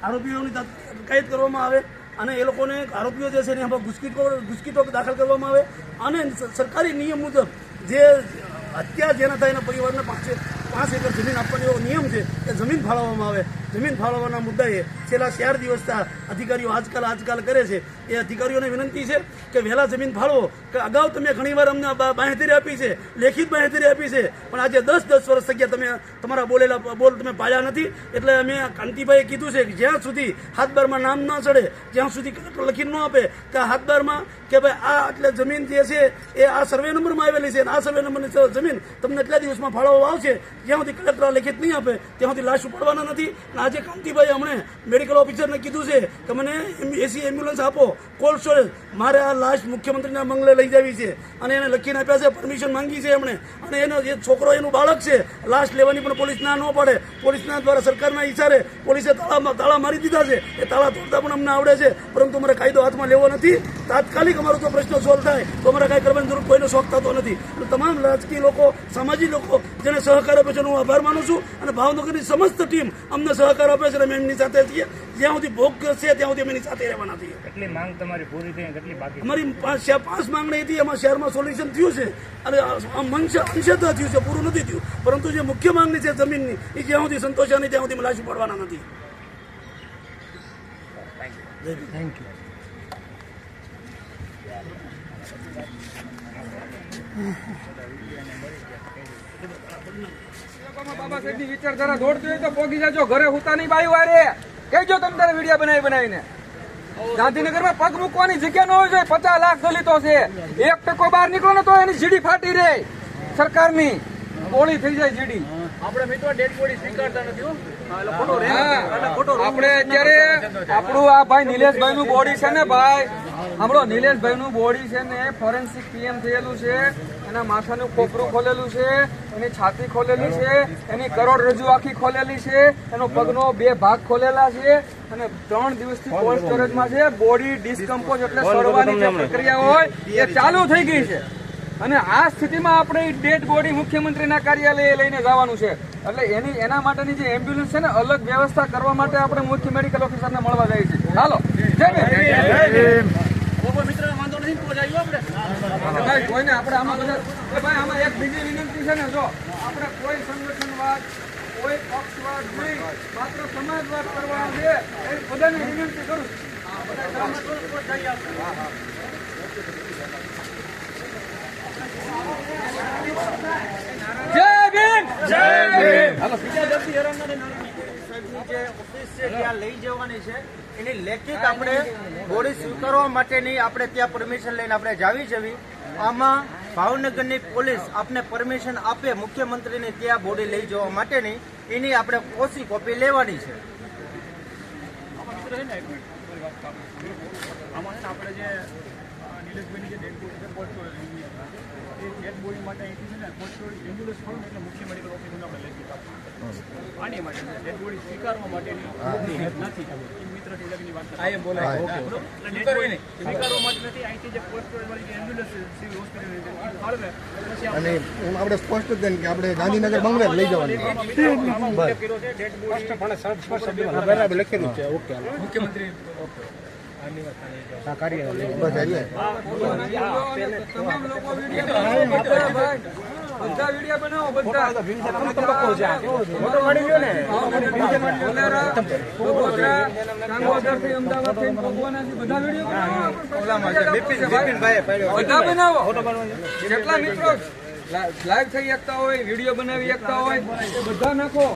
આરોપીઓની કૈદ કરવામાં આવે અને એ લોકોને આરોપીઓ જે છે એની આમાં ગુસ્કીટો ગુસ્કીટો દાખલ કરવામાં આવે અને સરકારી નિયમ મુજબ જે હત્યા જેના થાય એના પરિવારને પાંચ પાંચ એકર જમીન આપવાનો એવો નિયમ છે એ જમીન ફાળવવામાં આવે જમીન ફાળવવાના મુદ્દાએ છેલ્લા ચાર દિવસથી અધિકારીઓ આજકાલ આજકાલ કરે છે. એ અધિકારીઓને વિનંતી છે કે વહેલા જમીન ફાળવો. કે અગાઉ તમે ઘણીવાર અમને બા- આપી છે, લેખિત બાંહેધરી આપી છે, પણ આજે દસ દસ વર્ષ થયા તમે તમારા બોલેલા બોલ તમે પાડ્યા નથી. એટલે અમે કાંતિભાઈએ કીધું છે કે જ્યાં સુધી હાથબારમાં નામ ન ચડે, જ્યાં સુધી કલેક્ટર લખીને ન આપે કે હાથબારમાં કે ભાઈ આ એટલે જમીન જે છે, એ આ સર્વે નંબરમાં આવેલી છે અને આ સર્વે નંબરની જમીન તમને એટલા દિવસમાં ફાળવવા આવશે, જ્યાં સુધી કલેક્ટર લેખિત નહીં આપે, ત્યાં સુધી લાશ ઉપાડવાના નથી. આજે કાંતિભાઈ હમણે મેડિકલ ઓફિસરને કીધું છે કે મને એસી એમ્બ્યુલન્સ આપો કોલ્ડ સ્ટોરેજ મારે આ લાશ મુખ્યમંત્રીના બંગલે લઈ જવી છે. અને એને લખીને આપ્યા છે પરમિશન માંગી છે એમણે. અને એનો જે છોકરો, એનું બાળક છે લાશ લેવાની પણ પોલીસ ના ન પાડે. પોલીસના દ્વારા સરકારના ઈશારે પોલીસે તાળા તાળા મારી દીધા છે. એ તાળા તોડતા પણ અમને આવડે છે. પરંતુ કાયદો હાથમાં લેવો નથી. તાત્કાલિક અમારો જો પ્રશ્ન સોલ્વ થાય તો અમારે કાંઈ કરવાની જરૂર કોઈનો શોખ થતો નથી. તમામ રાજકીય લોકો સામાજિક લોકો જેને સહકાર આપે છે હું આભાર માનું છું. અને ભાવનગરની સમસ્ત ટીમ અમને સહકાર આપે છે અને અમે એમની સાથે છીએ. જ્યાં સુધી ભોગ છે ત્યાં સુધી અમે એની સાથે રહેવાના છીએ. કેટલી માંગ તમારી પૂરી થઈ કેટલી બાકી અમારી પાંચ પાંચ માંગણી હતી એમાં શહેરમાં સોલ્યુશન થયું છે. અને મંશ અંશતઃ થયું છે પૂરું નથી થયું. પરંતુ જે મુખ્ય માંગણી છે જમીનની એ જ્યાં સુધી સંતોષાની ત્યાં સુધી લાશ ઉપાડવાના નથી. થેન્ક યુ બાબા સાહેબ પગ મૂકવાની જગ્યા ન હોય છે પચાસ લાખ દલિતો છે એક ટકો બહાર નીકળો ને તો એની જીડી ફાટી રહે સરકારની ઓળી થઈ જાય જીડી આપણે મિત્રો ડેડ બોડી સ્વીકારતા નથી આપણે અત્યારે આપણું આ ભાઈ નિલેશભાઈ નું બોડી છે ને ભાઈ આપણો નિલેશભાઈ નું બોડી છે ને ફોરેન્સિક પીએમ થયેલું છે એના માથાનું કોપરું ખોલેલું છે એની છાતી ખોલેલી છે એની કરોડરજ્જુ આખી ખોલેલી છે એનો પગનો બે ભાગ ખોલેલા છે અને ત્રણ દિવસથી કોલ્ડ સ્ટોરેજમાં છે બોડી ડિસ્કમ્પોઝ એટલે સડવાની જે પ્રક્રિયા હોય એ ચાલુ થઈ ગઈ છે. અને આ સ્થિતિમાં આપણે ડેડ બોડી મુખ્યમંત્રીના કાર્યાલયે લઈને જવાનું છે. એટલે એની એના માટેની જે એમ્બ્યુલન્સ છે ને અલગ વ્યવસ્થા કરવા માટે આપણે મુખ્ય મેડિકલ ઓફિસરને મળવા જઈએ છીએ હાલો. જય ભીમ. ભાઈ કોઈને આપણે આમાં બધા ભાઈ આમાં એક બીજી વિનંતી છે ને જો આપણે કોઈ સંગઠનવાદ કોઈ પક્ષવાદ નહીં માત્ર સમાજવાદ કરવાનો છે. એ બધાને વિનંતી કરું જય ભીમ! જય ભીમ! હાલો સાહેબની જે ઓફિસ છે ત્યાં લઈ જવાની છે. એની લેખિત આપણે બોડી સ્વીકારવા માટેની આપણે ત્યાં પરમિશન લઈને આપણે જાવી જવી. આમાં ભાવનગરની પોલીસ આપને પરમિશન આપે મુખ્યમંત્રીને ત્યાં બોડી લઈ જવા માટેની. એની આપણે ઓછી કોપી લેવાની છે. આમાં છે ને આપણે જે નિલેશભાઈની જે ડેડ બોડી છે એ ડેડ બોડી માટે અહીંથી છે ને કોલ્ડ એમ્બ્યુલન્સ ખોલું એટલે મુખ્ય મેડિકલ ઓફિસરને આપણે લેખિત આની માટે ડેડ બોડી સ્વીકારવા માટેની નથી. એ મિત્રથી વાત આ એમ બોલાય. ઓકે સ્વીકારવા માટે નથી. અહીંથી જે કોલ્ડ વાળી જે એમ્બ્યુલન્સ સિવિલ હોસ્પિટલ ફાળવે. અને એમ આપણે સ્પષ્ટ જ કે આપણે ગાંધીનગર બંગલે લઈ જવાની બરાબર. લખેલું છે. ઓકે મુખ્યમંત્રી બસ તમામ લોકો વીડિયો બનાવો ભાઈ બધા વીડિયો બનાવો બધા. વલેરા, અમદાવાદ કાંગોદરથી, અમદાવાદથી, ભગવાનાથી બધા વીડિયો બનાવો બધા બનાવો. જેટલા મિત્રો લાઈવ થઈ શકતા હોય વીડિયો બનાવી શકતા હોય બધા નાખો.